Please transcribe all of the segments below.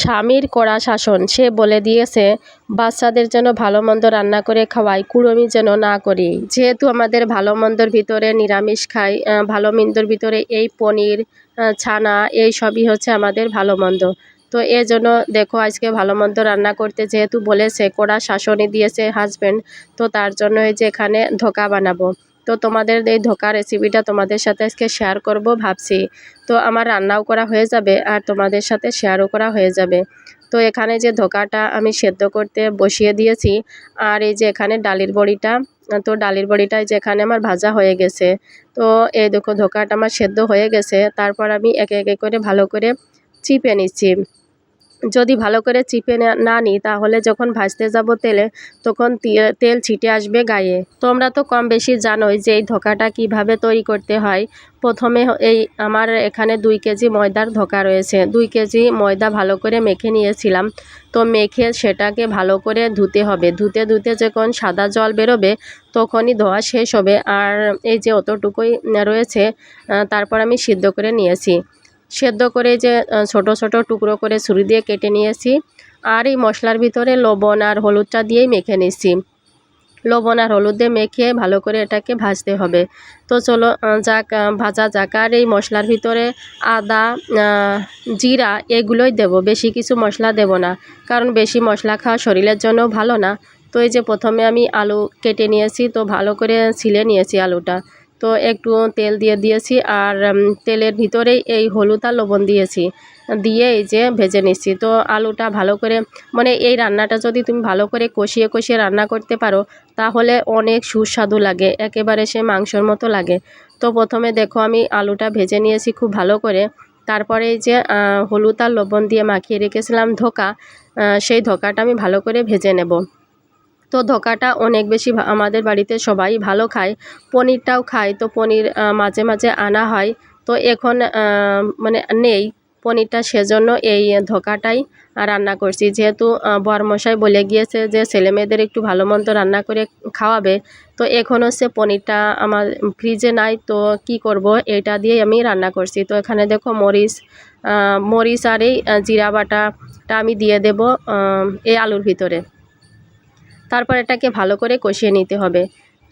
স্বামীর কড়া শাসন। সে বলে দিয়েছে, বাচ্চাদের যেন ভালো মন্দ রান্না করে খাওয়াই কুড়মি যেন না করি। যেহেতু আমাদের ভালো মন্দর ভিতরে নিরামিষ খাই ভালো মন্দর ভিতরে এই পনির ছানা, এই সবই হচ্ছে আমাদের ভালো মন্দ। তো এই জন্য দেখো, আজকে ভালো মন্দ রান্না করতে যেহেতু বলেছে, কড়া শাসনই দিয়েছে হাজব্যান্ড তো তার জন্য এই যে এখানে ধোকা বানাবো। তো তোমাদের এই ধোকা রেসিপিটা তোমাদের সাথে আজকে শেয়ার করব ভাবছি। তো আমার রান্নাও করা হয়ে যাবে আর তোমাদের সাথে শেয়ারও করা হয়ে যাবে। তো এখানে যে ধোকাটা আমি সেদ্ধ করতে বসিয়ে দিয়েছি আর এই যে এখানে ডালির বড়িটা, তো ডালির বড়িটা এই যে এখানে আমার ভাজা হয়ে গেছে। তো এই দেখো ধোকাটা আমার সেদ্ধ হয়ে গেছে, তারপর আমি একে একে করে ভালো করে চিপে নিচ্ছি। যদি ভালো করে চিপে না- নিই তাহলে যখন ভাজতে যাব তেলে, তখন তেল ছিটে আসবে গায়ে। তোমরা তো কম বেশি জানোই যে এই ধোকাটা কীভাবে তৈরি করতে হয়। প্রথমে এই আমার এখানে দুই কেজি ময়দার ধোকা রয়েছে। দুই কেজি ময়দা ভালো করে মেখে নিয়েছিলাম। তো মেখে সেটাকে ভালো করে ধুতে হবে। ধুতে ধুতে যখন সাদা জল বেরোবে, তখনই ধোয়া শেষ হবে। আর এই যে অতটুকুই রয়েছে তারপর আমি সিদ্ধ করে নিয়েছি। সেদ্ধ করে যে ছোট ছোট টুকরো করে ছুরি দিয়ে কেটে নিয়েছি। আর এই মশলার ভিতরে লবণ আর হলুদটা দিয়েই মেখে নিচ্ছি লবণ আর হলুদ দিয়ে মেখে ভালো করে এটাকে ভাজতে হবে। তো চলো যাক ভাজা যাক। আর এই মশলার ভিতরে আদা জিরা এগুলোই দেব। বেশি কিছু মশলা দেব না। কারণ বেশি মশলা খাওয়া শরীরের জন্য ভালো না। তো এই যে প্রথমে আমি আলু কেটে নিয়েছি। তো ভালো করে ছিলে নিয়েছি আলুটা। তো একটু তেল দিয়ে দিয়েছি আর তেলের ভিতরেই এই হলুদ আর লবণ দিয়েছি, দিয়ে এই যে ভেজে নিচ্ছি। তো আলুটা ভালো করে মানে এই রান্নাটা যদি তুমি ভালো করে কষিয়ে কষিয়ে রান্না করতে পারো, তাহলে অনেক সুস্বাদু লাগে, একেবারে সে মাংসর মতো লাগে। তো প্রথমে দেখো আমি আলুটা ভেজে নিয়েছি খুব ভালো করে, তারপরে এই যে হলুদ আর লবণ দিয়ে মাখিয়ে রেখেছিলাম ধোকা সেই ধোকাটা আমি ভালো করে ভেজে নেব। তো ধোকাটা অনেক বেশি আমাদের বাড়িতে সবাই ভালো খায়। পনিরটাও খায়, তো পনির মাঝে মাঝে আনা হয়। তো এখন মানে নেই পনিরটা, সেজন্য এই ধোকাটাই রান্না করছি। যেহেতু বরমশাই বলে গিয়েছে যে ছেলেমেয়েদের একটু ভালো মন্দ রান্না করে খাওয়াবে, তো এখন হচ্ছে পনিরটা আমার ফ্রিজে নাই, তো কি করব? এটা দিয়েই আমি রান্না করছি। তো এখানে দেখো মরিচ মরিচ আর এই জিরা বাটাটা আমি দিয়ে দেব এই আলুর ভিতরে। তারপর এটাকে ভালো করে কষিয়ে নিতে হবে।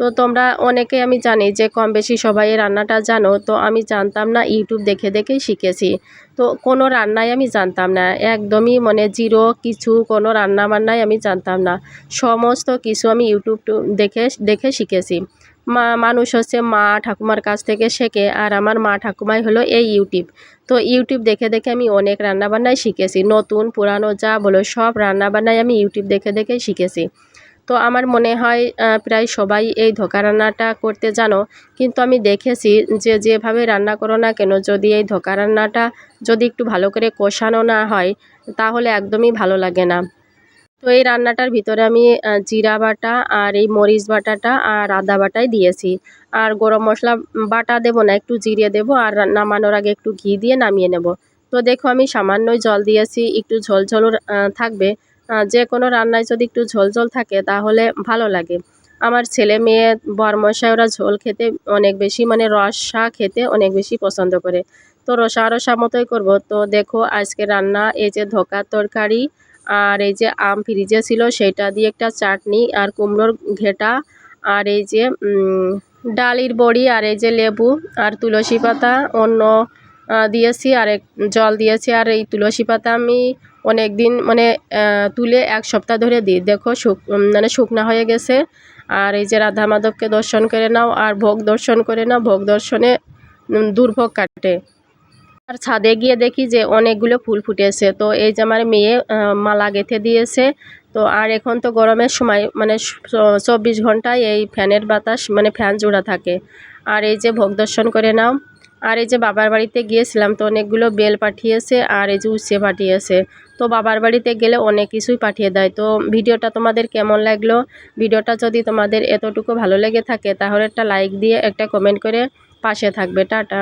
তো তোমরা অনেকে আমি জানি যে কম বেশি সবাই রান্নাটা জানো, তো আমি জানতাম না, ইউটিউব দেখে দেখেই শিখেছি। তো কোনো রান্নাই আমি জানতাম না, একদমই মানে জিরো কিছু কোনো রান্না বান্নাই আমি জানতাম না। সমস্ত কিছু আমি ইউটিউব দেখে দেখে শিখেছি। মা, মানুষ হচ্ছে মা ঠাকুমার কাছ থেকে শেখে আর আমার মা ঠাকুমাই হলো এই ইউটিউব। তো ইউটিউব দেখে দেখে আমি অনেক রান্নাবান্নাই শিখেছি, নতুন, পুরানো যা বলো সব রান্নাবান্নাই আমি ইউটিউব দেখে দেখেই শিখেছি। তো আমার মনে হয় প্রায় সবাই এই ধোকা রান্নাটা করতে জানো। কিন্তু আমি দেখেছি যে যেভাবে রান্না করো না কেন, যদি এই ধোকা রান্নাটা যদি একটু ভালো করে কষানো না হয়, তাহলে একদমই ভালো লাগে না। তো এই রান্নাটার ভিতরে আমি জিরা বাটা আর এই মরিচ বাটাটা আর আদা বাটাই দিয়েছি। আর গরম মশলা বাটা দেবো না, একটু জিরে দেবো আর নামানোর আগে একটু ঘি দিয়ে নামিয়ে নেব। তো দেখো আমি সামান্যই জল দিয়েছি, একটু ঝোল ঝোল থাকবে। যে কোনো রান্নায় যদি একটু ঝোল ঝোল থাকে তাহলে ভালো লাগে। আমার ছেলে মেয়ে, বরমশাই ওরা ঝোল খেতে অনেক বেশি মানে রসা খেতে অনেক বেশি পছন্দ করে। তো রসা রসা মতোই করব। তো দেখো আজকে রান্না, এই যে ধোকার তরকারি আর এই যে আম ফ্রিজে ছিল সেটা দিয়ে একটা চাটনি আর কুমড়োর ঘেটা আর এই যে ডালির বড়ি আর এই যে লেবু আর তুলসী পাতা অন্য দিয়েছি আর জল দিয়েছি আর এই তুলসী পাতা আমি অনেক দিন মানে তুলে এক সপ্তাহ ধরে দিই দেখো শুক মানে শুকনা হয়ে গেছে। আর এই যে রাধা মাধবকে দর্শন করে নাও, আর ভোগ দর্শন করে নাও। ভোগ দর্শনে দুর্ভোগ কাটে। আর ছাদে গিয়ে দেখি যে অনেকগুলো ফুল ফুটেছে। তো এই যে আমার মেয়ে মালা গেঁথে দিয়েছে। তো আর এখন তো গরমের সময় মানে চব্বিশ ঘন্টায় এই ফ্যানের বাতাস মানে ফ্যান জোড়া থাকে। আর এই যে ভোগ দর্শন করে নাও। আর এই যে বাবার বাড়িতে গিয়েছিলাম, তো অনেকগুলো বেল পাঠিয়েছে, আর এই যে উচ্ছে পাঠিয়েছে। তো বাবার বাড়িতে গেলে অনেক কিছুই পাঠিয়ে দেয়। তো ভিডিওটা তোমাদের কেমন লাগল? ভিডিওটা যদি তোমাদের এতটুকু ভালো লেগে থাকে তাহলে একটা লাইক দিয়ে একটা কমেন্ট করে পাশে থাকবে। টাটা।